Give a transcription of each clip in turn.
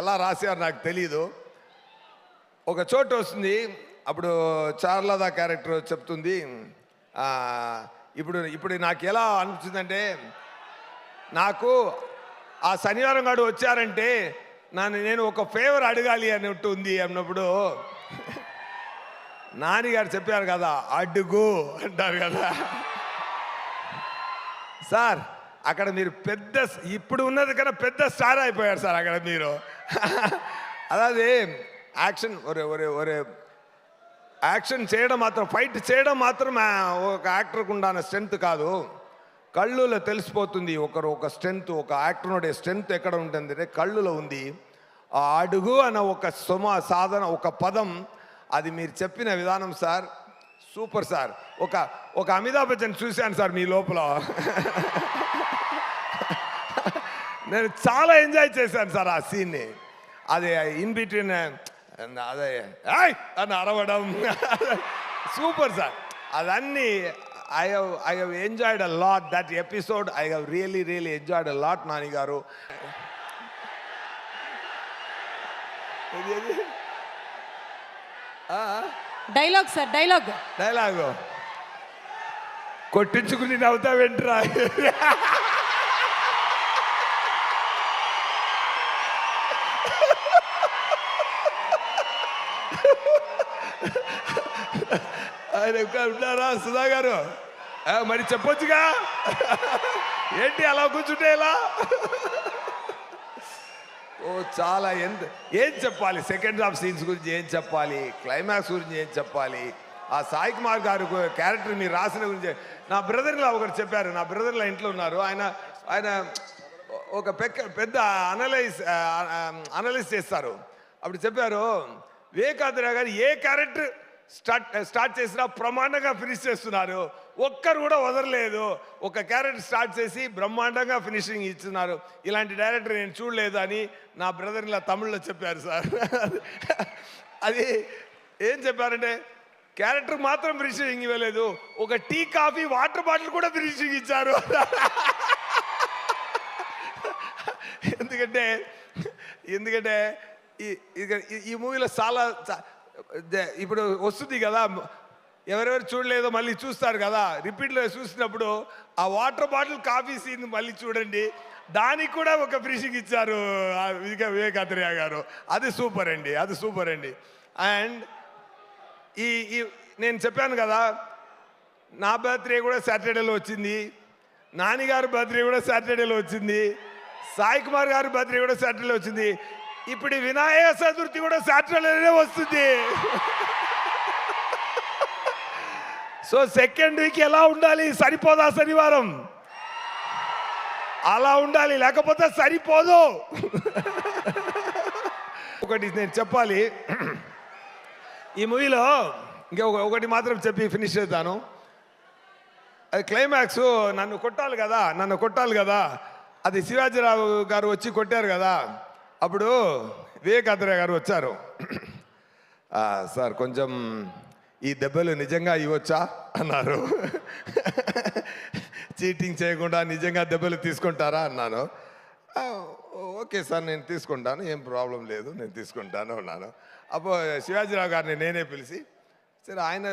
ఎలా రాశారు నాకు తెలియదు ఒక చోటు వస్తుంది. అప్పుడు చార్లదా క్యారెక్టర్ చెప్తుంది. ఇప్పుడు ఇప్పుడు నాకు ఎలా అనిపించిందంటే నాకు ఆ శనివారం గారు వచ్చారంటే నన్ను నేను ఒక ఫేవర్ అడగాలి అన్నట్టు ఉంది అన్నప్పుడు నానిగారు చెప్పారు కదా అడ్డుగు అంటారు కదా. సార్ అక్కడ మీరు పెద్ద ఇప్పుడు ఉన్నది కన్నా పెద్ద స్టార్ అయిపోయారు సార్ అక్కడ మీరు. అదే యాక్షన్ ఒరే ఒరే ఒరే. యాక్షన్ చేయడం మాత్రం ఫైట్ చేయడం మాత్రం ఒక యాక్టర్కు ఉండాల స్ట్రెంత్ కాదు. కళ్ళులో తెలిసిపోతుంది ఒకరు ఒక స్ట్రెంత్ ఒక యాక్టర్ ఉండే స్ట్రెంత్ ఎక్కడ ఉంటుంది అంటే కళ్ళులో ఉంది. ఆ అడుగు అన్న ఒక సుమ సాధన ఒక పదం అది మీరు చెప్పిన విధానం సార్ సూపర్ సార్. ఒక ఒక అమితాబ్ బచ్చన్ చూశాను సార్ మీ లోపల. నేను చాలా ఎంజాయ్ చేశాను సార్ ఆ సీన్ని అది ఇన్ బిట్వీన్ అదే అని అరవడం. Super sir. అదన్నీ I have I have enjoyed a lot that episode I have really really enjoyed a lot Nani garu. Dialogue sir dialogue dialogue కొట్టించుకుని నవ్వుతా ఆయన ఇంకా సుధా గారు? మరి చెప్పొచ్చుగా? ఏంటి అలా కూర్చుంటే ఎలా ఓ చాలా ఎంత ఏం చెప్పాలి? సెకండ్ హాఫ్ సీన్స్ గురించి ఏం చెప్పాలి? క్లైమాక్స్ గురించి ఏం చెప్పాలి? ఆ సాయి కుమార్ గారు క్యారెక్టర్ మీరు రాసిన గురించి నా బ్రదర్లా ఒకరు చెప్పారు. నా బ్రదర్లా ఇంట్లో ఉన్నారు. ఆయన ఆయన ఒక పెక్క పెద్ద అనలైజ్ అనలైజ్ చేస్తారు. అప్పుడు చెప్పారు వివేకాంధ్ర గారు ఏ క్యారెక్టర్ స్టార్ట్ స్టార్ట్ చేసినా ప్రమాండంగా ఫినిష్ చేస్తున్నారు. ఒక్కరు కూడా వదలలేదు. ఒక క్యారెక్టర్ స్టార్ట్ చేసి బ్రహ్మాండంగా ఫినిషింగ్ ఇస్తున్నారు ఇలాంటి డైరెక్టర్ నేను చూడలేదు అని నా బ్రదర్ ఇలా తమిళ్ళో చెప్పారు సార్. అది ఏం చెప్పారంటే క్యారెక్టర్ మాత్రం ఫినిషింగ్ ఇవ్వలేదు. ఒక టీ కాఫీ వాటర్ బాటిల్ కూడా ఫినిషింగ్ ఇచ్చారు. ఎందుకంటే ఎందుకంటే ఈ ఈ- మూవీలో చాలా ఇప్పుడు వస్తుంది కదా ఎవరెవరు చూడలేదో మళ్ళీ చూస్తారు కదా. రిపీట్లో చూసినప్పుడు ఆ వాటర్ బాటిల్ కాఫీ సీన్ మళ్ళీ చూడండి. దానికి కూడా ఒక ఫినిషింగ్ ఇచ్చారు ఆ వివేక గారు. అది సూపర్ అండి అది సూపర్ అండి. అండ్ ఈ ఈ నేను చెప్పాను కదా నా బర్త్డే కూడా సాటర్డేలో వచ్చింది. నాన్నగారు బర్త్డే కూడా సాటర్డేలో వచ్చింది. సాయి కుమార్ గారి బర్త్డే కూడా సాటర్డేలో వచ్చింది. ఇప్పుడు వినాయక చతుర్థి కూడా సాటర్డేలోనే వస్తుంది. సో సెకండ్ వీక్ ఎలా ఉండాలి? సరిపోదా శనివారం? అలా ఉండాలి లేకపోతే సరిపోదు. ఒకటి నేను చెప్పాలి. ఈ మూవీలో ఇంకా ఒకటి మాత్రం చెప్పి ఫినిష్ చేద్దాను. అది క్లైమాక్స్ నన్ను కొట్టాలి కదా నన్ను కొట్టాలి కదా. అది శివాజీరావు గారు వచ్చి కొట్టారు కదా. అప్పుడు వివేకాంధ్ర గారు వచ్చారు. సార్ కొంచెం ఈ దెబ్బలు నిజంగా ఇవ్వచ్చా? అన్నారు. చీటింగ్ చేయకుండా నిజంగా దెబ్బలు తీసుకుంటారా? అన్నాను. ఓకే సార్ నేను తీసుకుంటాను ఏం ప్రాబ్లం లేదు నేను తీసుకుంటాను అన్నాను. అప్పుడు శివాజీరావు గారిని నేనే పిలిచి సరే ఆయన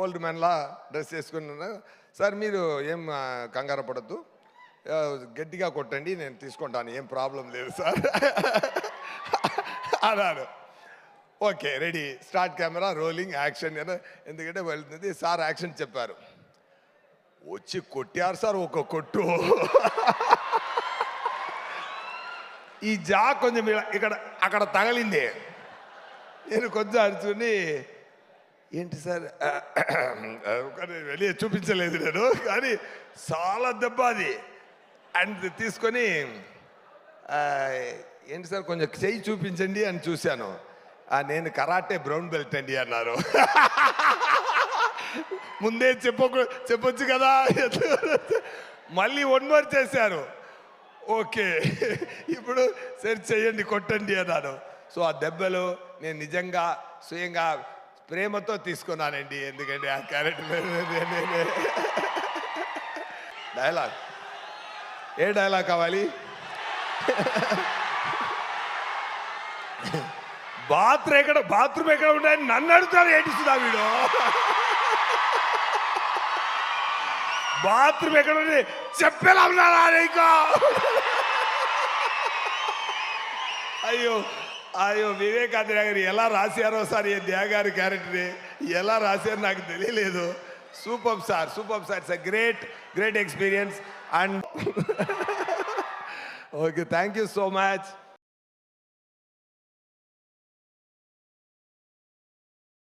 ఓల్డ్ మ్యాన్లా డ్రెస్ చేసుకున్నాను సార్ మీరు ఏం కంగారపడద్దు కంగారు పడద్దు. గట్టిగా కొట్టండి నేను తీసుకుంటాను ఏం ప్రాబ్లం లేదు సార్. అన్నాను okay ready. Start camera rolling action. ఎందుకంటే వెళ్తుంది. సార్ యాక్షన్ చెప్పారు. వచ్చి కొట్టారు సార్ ఒక కొట్టు. ఈ జా కొంచెం ఇక్కడ అక్కడ తగిలింది. నేను కొంచెం అరుచుని ఏంటి సార్? వెళ్ళి చూపించలేదు నేను కానీ చాలా దెబ్బ అది. అండ్ తీసుకొని ఏంటి సార్ కొంచెం చెయ్యి చూపించండి అని చూశాను. నేను కరాటే బ్రౌన్ బెల్ట్ అండి అన్నారు. ముందే చెప్పకు చెప్పొచ్చు కదా? మళ్ళీ వన్ మోర్ చేశారు. ఓకే. ఇప్పుడు సరి చేయండి కొట్టండి అన్నాను సో ఆ దెబ్బలు నేను నిజంగా స్వయంగా ప్రేమతో తీసుకున్నానండి. ఎందుకంటే ఆ క్యారెక్టర్ డైలాగ్. ఏ డైలాగ్ కావాలి? బాత్రూమ్ ఎక్కడ బాత్రూమ్ ఎక్కడ ఉంటాయని నన్ను అడుగుతారు ఏడిస్తుందా వీడు? బాత్రూమ్ ఎక్కడ ఉంది చెప్పేలా ఉన్నారా ఇంకా అయ్యో అయ్యో వివేకాంత్ గారు ఎలా రాశారో సార్ ఈ దేగారి క్యారెక్టర్ ఎలా రాశారో నాకు తెలియలేదు. Superb, sir. Superb, sir. It's a great, great experience. And okay, thank you so much.